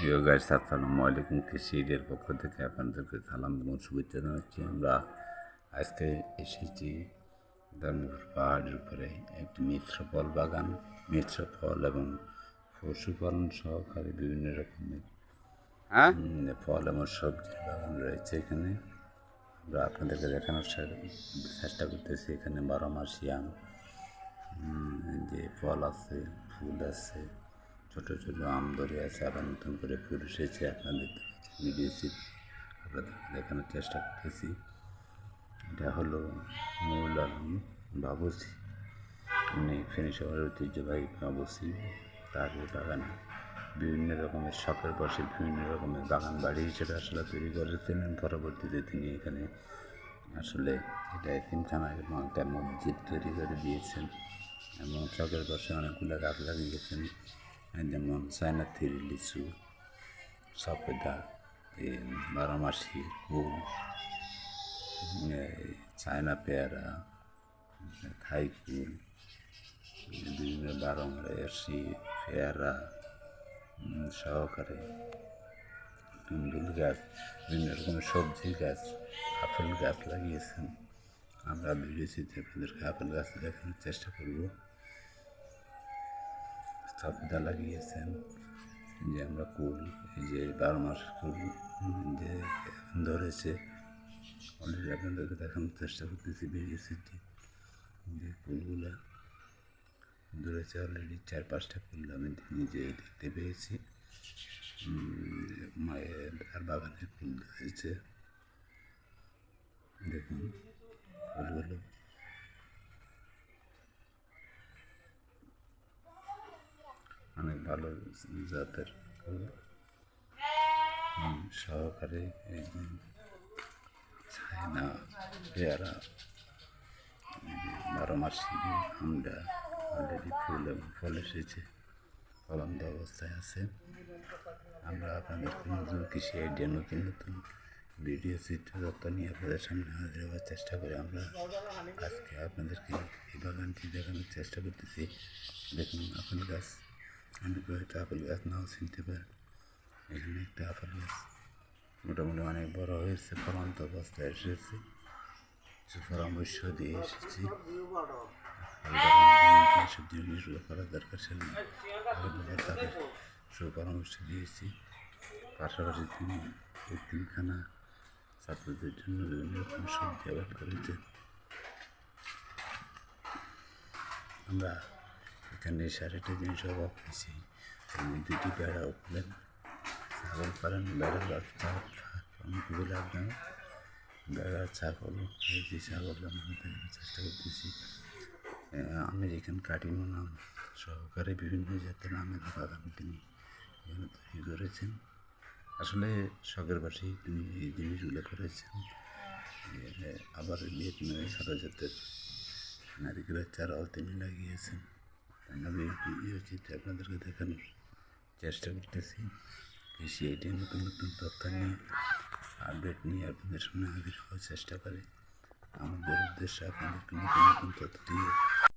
প্রিয় গাইস আসসালামু আলাইকুম। কৃষি এর পক্ষ থেকে আপনাদেরকে সালাম এবং শুভেচ্ছা জানাচ্ছি। আমরা আজকে এসেছি ধর্মপুর পাহাড়ের উপরে একটি মিশ্র ফল বাগান মিশ্র ফল এবং পশুপালন সহকারে বিভিন্ন রকমের হ্যাঁ? ফল এবং সবজির বাগান রয়েছে এখানে। আমরা আপনাদেরকে দেখানোর চেষ্টা করতেছি এখানে বারো মাসি আম যে ফল আছে ফুল আছে। ছোট ছোট আম ধরে আছে, আবার নতুন করে ফুল এসেছে আপনাদের দেখতে ভিডিও চিপ আপনাদেরকে দেখানোর চেষ্টা করতেছি। এটা হলো মৌল আলম বাবুসি উনি ফেনী শহরের ঐতিহ্যবাহী বাবুসি তার বাগানে, বিভিন্ন রকমের শখের বসে বিভিন্ন রকমের বাগান বাড়ি হিসেবে আসলে তৈরি করেছিলেন পরবর্তীতে তিনি এখানে আসলে এটা এতিমখানা এবং একটা মসজিদ তৈরি করে দিয়েছেন। এবং শখের বসে অনেকগুলো গাছ লাগিয়েছেন। যেমন চায়না থিরি লিচু এই বারোমাসি এই চায়না পেয়ারা থাই কুল বিভিন্ন বারোমাসি পেয়ারা সহকারে টুন্ডুল গাছ বিভিন্ন রকমের সবজি গাছ, আপেল গাছ লাগিয়েছেন। আমরা ভিডিওচিতে আপনাদেরকে আপেল গাছ দেখানোর চেষ্টা করব। সফেদা লাগিয়েছেন যে আমরা কুল এই যে বারো মাস কুল যে ধরেছে। অলরেডি আপনাদেরকে দেখানোর চেষ্টা করতেছি ভিডিওচিটি যে কুলগুলা ধরেছে অলরেডি চার পাঁচটা ফুল আমি নিজে দেখতে পেয়েছি। মায়ের আর বাগানে ফুল ধরেছে। দেখুন, ফুলগুলো অনেক ভালো জাতের সহকারে ছায়না পেয়ারা, বারো মাসি আমরা অলরেডি ফুল এবং ফল এসেছে, ফলন্ত অবস্থায় আছে। আমরা আপনাদের নতুন কৃষি আইডিয়া নতুন নতুন ভিডিও চিত্র তত্ত্ব নিয়ে আপনাদের সামনে হাজির হওয়ার চেষ্টা করি আমরা আজকে আপনাদেরকে এই বাগানটি দেখানোর চেষ্টা করতেছি। দেখুন, আপেল গাছ। অনেকে হয়তো আপেল গাছ নাও চিনতে পারেন এখানে একটা আপেল গাছ মোটামুটি অনেক বড় হয়েছে ফলন্ত অবস্থায় এসেছে। পরামর্শ দিয়ে এসেছি। সব জিনিসগুলো করা দরকার ছিল তাদের সুপরামর্শ দিয়েছি। পাশাপাশি তিনি এই তিনখানা ছাত্রদের জন্য বিভিন্ন রকম সবজি আবাদ করেছে। আমরা এখানে সাড়েটা জিনিস অভাব তিনি দুটি বেড়া উঠলেন ছাগল পালন, বেড়া ব্যবসা খুবই লাভজনক বেড়া, ছাগল যে ছাগল আমরা চেষ্টা করতেছি। আমেরিকান কাটিমো নাম সহকারে বিভিন্ন জাতের আমের বাগান তিনি এখানে তৈরি করেছেন। আসলে শখের বাসেই তিনি এই জিনিসগুলো করেছেন। আবার ভিয়েতনামে সারা জাতের নারিকেলের চারাও তিনি লাগিয়েছেন। আমি ইয়ে চিত্রে আপনাদেরকে দেখানোর চেষ্টা করতেছি। কৃষি আইডিয়া নতুন নতুন তথ্য নিয়ে আপডেট নিয়ে আপনাদের সামনে হাজির হওয়ার চেষ্টা করে। আমাদের উদ্দেশ্যে আপনাদেরকে নতুন নতুন তথ্য দিয়ে